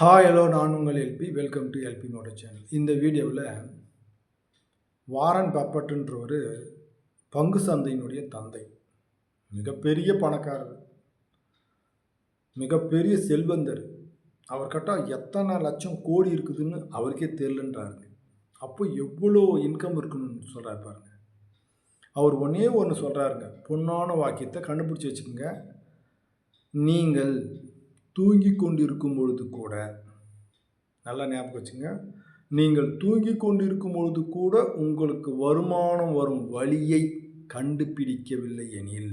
Hi hello நான் உங்கள் L P welcome to L P motor channel இந்த வீடியோவில் வாரன் பப்பட்டுன்றவர் பங்கு சந்தையினுடைய தந்தை. மிகப்பெரிய பணக்காரர். மிகப்பெரிய செல்வந்தர். அவர்கிட்ட எத்தனை லட்சம் கோடி இருக்குதுன்னு அவருக்கே தெரிலன்றாருங்க அப்போ எவ்வளோ இன்கம் இருக்குன்னு சொல்கிறாரு பாருங்க. அவர் ஒன்றே ஒன்று சொல்கிறாருங்க பொண்ணான வாக்கியத்தை கண்டுபிடிச்சி வச்சுக்கோங்க. நீங்கள் தூங்கி கொண்டிருக்கும் பொழுது கூட நல்லா ஞாபகம் வச்சுங்க. நீங்கள் தூங்கி கொண்டிருக்கும் பொழுது கூட உங்களுக்கு வருமானம் வரும் வழியை கண்டுபிடிக்கவில்லை எனில்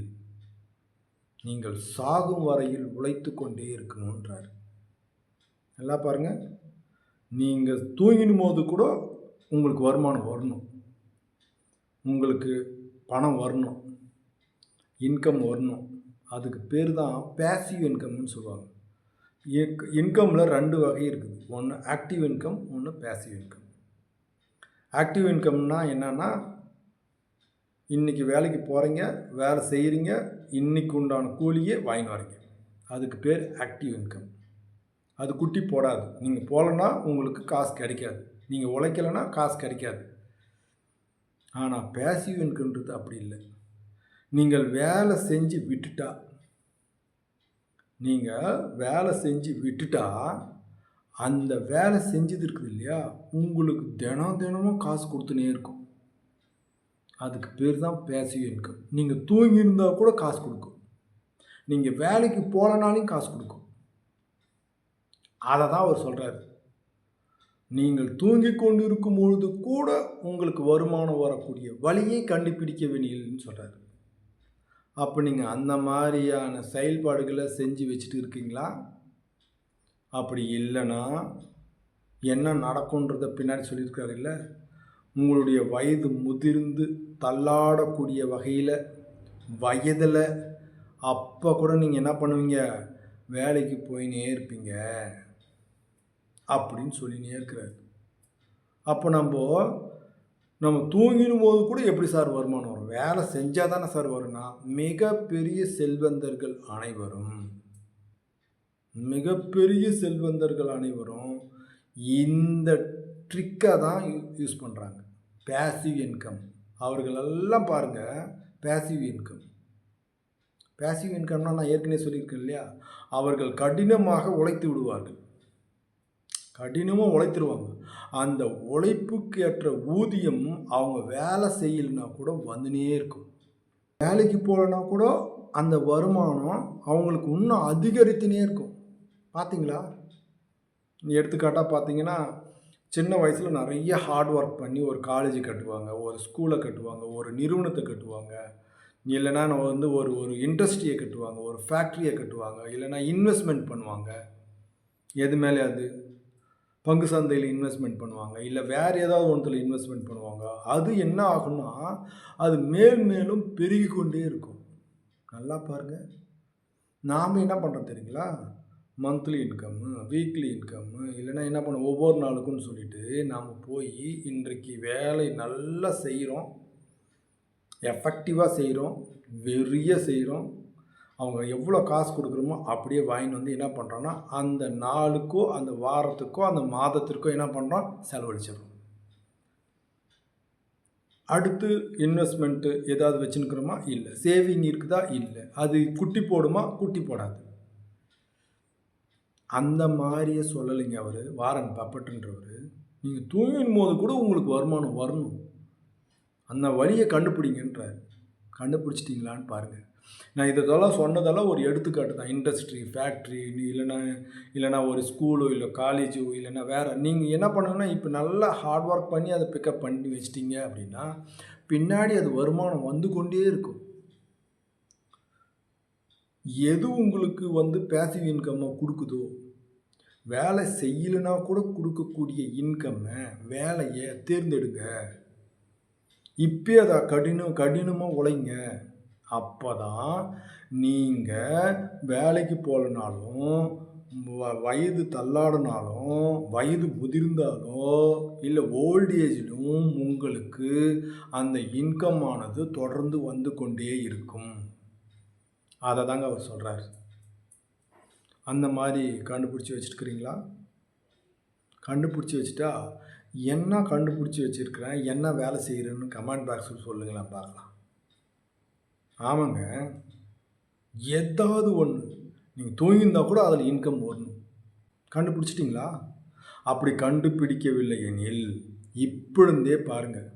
நீங்கள் சாகும் வரையில் உழைத்து கொண்டே இருக்கணுன்றார் நல்லா பாருங்க. நீங்கள் தூங்கிடும் போது கூட உங்களுக்கு வருமானம் வரணும். உங்களுக்கு பணம் வரணும். இன்கம் வரணும். அதுக்கு பேர் தான் பேசிவ் இன்கம்னு சொல்லுவாங்க. இன்கம்மில் ரெண்டு வகை இருக்குது. ஒன்று ஆக்டிவ் இன்கம் ஒன்று பேசிவ் இன்கம் ஆக்டிவ் இன்கம்னா என்னென்னா இன்றைக்கி வேலைக்கு போகிறீங்க வேலை செய்கிறீங்க இன்றைக்கு உண்டான கூலியே வாங்கின்னு வரீங்க. அதுக்கு பேர் ஆக்டிவ் இன்கம் அது குட்டி போடாது. நீங்கள் போகலன்னா உங்களுக்கு காசு கிடைக்காது. நீங்கள் உழைக்கலைன்னா காசு கிடைக்காது. ஆனால் பேசிவ் இன்கம்ன்றது அப்படி இல்லை. நீங்கள் வேலை செஞ்சு விட்டுட்டா நீங்கள் வேலை செஞ்சு விட்டுட்டா அந்த வேலை செஞ்சது இருக்குது இல்லையா உங்களுக்கு தினம் தினமும் காசு கொடுத்துனே இருக்கும். அதுக்கு பேர் தான் பேசிவ் இன்கம் நீங்கள் தூங்கி இருந்தால் கூட காசு கொடுக்கும். நீங்கள் வேலைக்கு போகலனாலையும் காசு கொடுக்கும். அதை தான் அவர் சொல்கிறாரு நீங்கள் தூங்கி கொண்டு இருக்கும் பொழுது கூட உங்களுக்கு வருமானம் வரக்கூடிய வழியை கண்டுபிடிக்க வேண்டியதுன்னு சொல்கிறாரு அப்போ நீங்கள் அந்த மாதிரியான செயல்பாடுகளை செஞ்சு வச்சுட்டு இருக்கீங்களா? அப்படி இல்லைன்னா என்ன நடக்குன்றத பின்னாடி சொல்லியிருக்காரு இல்லை? உங்களுடைய வயது முதிர்ந்து தள்ளாடக்கூடிய வகையில் வயதில் அப்போ கூட நீங்கள் என்ன பண்ணுவீங்க? வேலைக்கு போயினே இருப்பீங்க. அப்படின்னு சொல்லினே இருக்கிறாரு. அப்போ நம்ம நம்ம தூங்கிடும் போது கூட எப்படி சார் வருமானம் வரும்? வேலை செஞ்சால் தானே சார் வரும்னா மிகப்பெரிய செல்வந்தர்கள் அனைவரும் மிகப்பெரிய செல்வந்தர்கள் அனைவரும் இந்த ட்ரிக்கை தான் யூஸ் பண்ணுறாங்க பேசிவ் இன்கம் அவர்களெல்லாம் பாருங்கள் பேசிவ் இன்கம் பேசிவ் இன்கம்னால் நான் ஏற்கனவே சொல்லியிருக்கேன் இல்லையா? அவர்கள் கடினமாக உழைத்து விடுவார்கள். கடினமாக உழைத்துருவாங்க. அந்த உழைப்புக்கு ஏற்ற ஊதியம் அவங்க வேலை செய்யலைன்னா கூட வந்துனே இருக்கும். வேலைக்கு போகலன்னா கூட அந்த வருமானம் அவங்களுக்கு இன்னும் அதிகரித்துனே இருக்கும். பார்த்தீங்களா எடுத்துக்காட்டாக பார்த்தீங்கன்னா சின்ன வயசில் நிறைய ஹார்ட் ஒர்க் பண்ணி ஒரு காலேஜ் கட்டுவாங்க ஒரு ஸ்கூலை கட்டுவாங்க ஒரு நிறுவனத்தை கட்டுவாங்க. இல்லைனா நம்ம வந்து ஒரு ஒரு இண்டஸ்ட்ரியை கட்டுவாங்க ஒரு ஃபேக்ட்ரியை கட்டுவாங்க இல்லைனா இன்வெஸ்ட்மெண்ட் பண்ணுவாங்க. எது மேலே அது? பங்கு சந்தையில் இன்வெஸ்ட்மெண்ட் பண்ணுவாங்க இல்லை வேறு ஏதாவது ஒன்றில் இன்வெஸ்ட்மெண்ட் பண்ணுவாங்க அது என்ன ஆகும்னா அது மேல் மேலும் பெருகி கொண்டே இருக்கும். நல்லா பாருங்கள் நாம் என்ன பண்ணுறோம் தெரியுங்களா? மந்த்லி இன்கம்மு வீக்லி இன்கம்மு இல்லைன்னா என்ன பண்ணோம் ஒவ்வொரு நாளுக்குன்னு சொல்லிட்டு நாம் போய் இன்றைக்கு வேலை நல்லா செய்கிறோம் எஃபெக்டிவாக செய்கிறோம் வெறிய செய்கிறோம் அவங்க எவ்வளோ காசு கொடுக்குறோமோ அப்படியே வாங்கிட்டு வந்து என்ன பண்ணுறோன்னா அந்த நாளுக்கோ அந்த வாரத்துக்கோ அந்த மாதத்திற்கோ என்ன பண்ணுறோம்? செலவழிச்சிடுறோம். அடுத்து இன்வெஸ்ட்மெண்ட்டு ஏதாவது வச்சுருக்கிறோமா இல்லை. சேவிங் இருக்குதா? இல்லை. அது குட்டி போடுமா? குட்டி போடாது. அந்த மாதிரியே சொல்லலைங்க அவர். வாரன் பப்பட்டுன்றவர். நீங்கள் தூங்கின் போது கூட உங்களுக்கு வருமானம் வரணும். அந்த வழியை கண்டுபிடிங்கன்றார். கண்டுபிடிச்சிட்டிங்களான்னு பாருங்கள் நான் இதெல்லாம் சொன்னதெல்லாம் ஒரு எடுத்துக்காட்டு தான். இண்டஸ்ட்ரி ஃபேக்ட்ரி இல்லைன்னா இல்லைனா ஒரு ஸ்கூலோ இல்லை காலேஜோ இல்லைன்னா வேறு. நீங்கள் என்ன பண்ணுங்கன்னா இப்போ நல்லா ஹார்ட் ஒர்க் பண்ணி அதை பிக்கப் பண்ணி வச்சிட்டிங்க அப்படின்னா பின்னாடி அது வருமானம் வந்து கொண்டே இருக்கும். எது உங்களுக்கு வந்து பேசிவ் இன்கம்மை கொடுக்குதோ வேலை செய்யலைன்னா கூட கொடுக்கக்கூடிய இன்கம்மை வேலையை தேர்ந்தெடுங்க. இப்போ அதை கடினம் கடினமாக உழைங்க. அப்போ தான் நீங்கள் வேலைக்கு போகலனாலும் வயது தள்ளாடினாலும் வயது முதிர்ந்தாலோ இல்லை ஓல்டேஜிலும் உங்களுக்கு அந்த இன்கம் ஆனது தொடர்ந்து வந்து கொண்டே இருக்கும். அதை தாங்க அவர் சொல்கிறார் அந்த மாதிரி கண்டுபிடிச்சி வச்சுருக்கிறீங்களா? கண்டுபிடிச்சி வச்சுட்டா என்ன கண்டுபிடிச்சி வச்சுருக்கிறேன் என்ன வேலை செய்கிறேன்னு கமெண்ட் பாக்ஸில் சொல்லுங்களேன் பார்க்கலாம். ஆமாங்க. ஏதாவது ஒன்று நீங்கள் தூங்கியிருந்தா கூட அதில் இன்கம் வரணும் கண்டுபிடிச்சிட்டிங்களா? அப்படி கண்டுபிடிக்கவில்லை எனில் இப்பொழுந்தே பாருங்கள்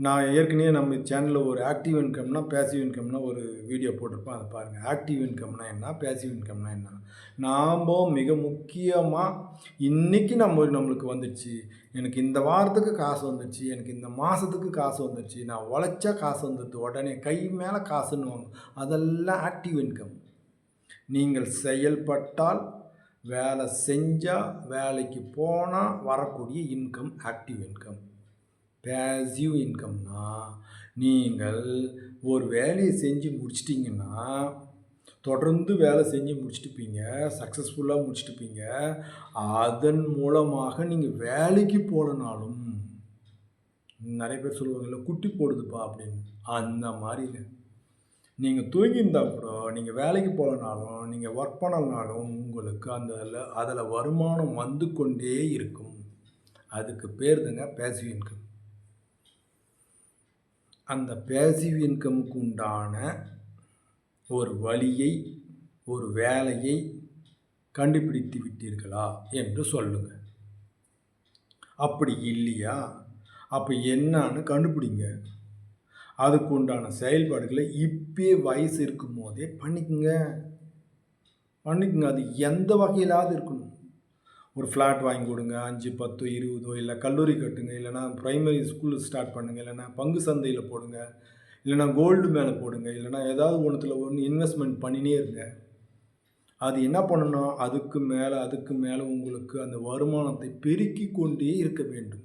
நான் ஏற்கனவே நம்ம சேனலில் ஒரு ஆக்டிவ் இன்கம்னா பேசிவ் இன்கம்னா ஒரு வீடியோ போட்டிருப்பேன் அதை பாருங்கள் ஆக்டிவ் இன்கம்னா என்ன? பேசிவ் இன்கம்னா என்ன? நாம் மிக முக்கியமாக இன்றைக்கி நம்ம நம்மளுக்கு வந்துடுச்சு. எனக்கு இந்த வாரத்துக்கு காசு வந்துடுச்சு. எனக்கு இந்த மாதத்துக்கு காசு வந்துடுச்சு. நான் உழைச்சா காசு வந்துடுது. உடனே கை மேலே காசுன்னு அதெல்லாம் ஆக்டிவ் இன்கம் நீங்கள் செயல்பட்டால் வேலை செஞ்சால் வேலைக்கு போனால் வரக்கூடிய இன்கம் ஆக்டிவ் இன்கம் பேசிவ் இன்கம்னா நீங்கள் ஒரு வேலையை செஞ்சு முடிச்சிட்டிங்கன்னா தொடர்ந்து வேலை செஞ்சு முடிச்சிட்டுப்பீங்க சக்ஸஸ்ஃபுல்லாக முடிச்சிட்டுப்பீங்க. அதன் மூலமாக நீங்கள் வேலைக்கு போகலனாலும் நிறைய பேர் சொல்லுவாங்கல்ல குட்டி போடுதுப்பா அப்படின்னு. அந்த மாதிரிங்க நீங்கள் தூங்கியிருந்தால் கூட நீங்கள் வேலைக்கு போகலனாலும் நீங்கள் ஒர்க் பண்ணலனாலும் உங்களுக்கு அந்த அதில் வருமானம் வந்து கொண்டே இருக்கும். அதுக்கு பேர் தாங்க பேசிவ் இன்கம் அந்த பேசிவ் இன்கமுக்கு உண்டான ஒரு வழியை ஒரு வேலையை கண்டுபிடித்து விட்டீர்களா என்று சொல்லுங்கள் அப்படி இல்லையா? அப்போ என்னன்னு கண்டுபிடிங்க. அதுக்கு உண்டான செயல்பாடுகளை இப்பே வயசு இருக்கும் போதே பண்ணிக்கோங்க. பண்ணிக்கோங்க. அது எந்த வகையிலாவது இருக்கணும். ஒரு ஃப்ளாட் வாங்கி கொடுங்க அஞ்சு பத்து இருபதோ இல்லை கல்லூரி கட்டுங்க இல்லைனா ப்ரைமரி ஸ்கூல் ஸ்டார்ட் பண்ணுங்கள் இல்லைனா பங்கு சந்தையில் போடுங்க இல்லைனா கோல்டு மேலே போடுங்க இல்லைனா ஏதாவது ஒன்றுத்தில் ஒன்று இன்வெஸ்ட்மெண்ட் பண்ணினே இருங்க. அது என்ன பண்ணணும் அதுக்கு மேலே அதுக்கு மேலே உங்களுக்கு அந்த வருமானத்தை பெருக்கி கொண்டே இருக்க வேண்டும்.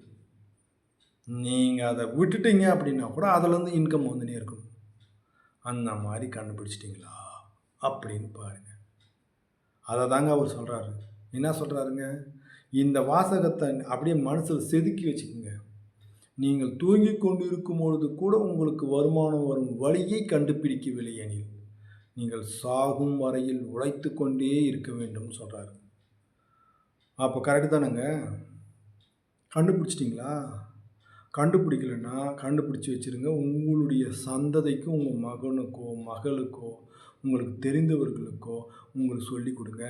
நீங்கள் அதை விட்டுட்டீங்க அப்படின்னா கூட அதிலேருந்து இன்கம் வந்துனே இருக்கணும் அந்த மாதிரி கண்டுபிடிச்சிட்டிங்களா? அப்படின்னு பாருங்கள் அதை தாங்க அவர் சொல்கிறாரு என்ன சொல்கிறாருங்க இந்த வாசகத்தை அப்படியே மனசில் செதுக்கி வச்சுக்கோங்க. நீங்கள் தூங்கி கொண்டு இருக்கும் பொழுது கூட உங்களுக்கு வருமானம் வரும் வழியை கண்டுபிடிக்கவில்லை எனில் நீங்கள் சாகும் வரையில் உழைத்து கொண்டே இருக்க வேண்டும் சொல்கிறாரு அப்போ கரெக்டு தானேங்க? கண்டுபிடிச்சிட்டிங்களா? கண்டுபிடிக்கலன்னா கண்டுபிடிச்சி வச்சுருங்க. உங்களுடைய சந்ததிக்கும் உங்கள் மகனுக்கோ மகளுக்கோ உங்களுக்கு தெரிந்தவர்களுக்கோ உங்களுக்கு சொல்லி கொடுங்க.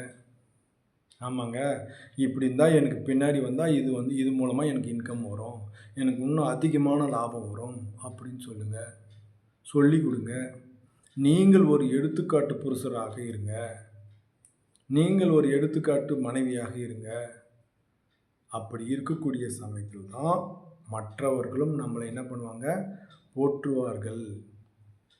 ஆமாங்க. இப்படி இருந்தால் எனக்கு பின்னாடி வந்தால் இது வந்து இது மூலமாக எனக்கு இன்கம் வரும். எனக்கு இன்னும் அதிகமான லாபம் வரும் அப்படின்னு சொல்லுங்கள் சொல்லி கொடுங்க. நீங்கள் ஒரு எடுத்துக்காட்டு புருஷராக இருங்க. நீங்கள் ஒரு எடுத்துக்காட்டு மனைவியாக இருங்க. அப்படி இருக்கக்கூடிய சமயத்தில் தான் மற்றவர்களும் நம்மளை என்ன பண்ணுவாங்க? போற்றுவார்கள்.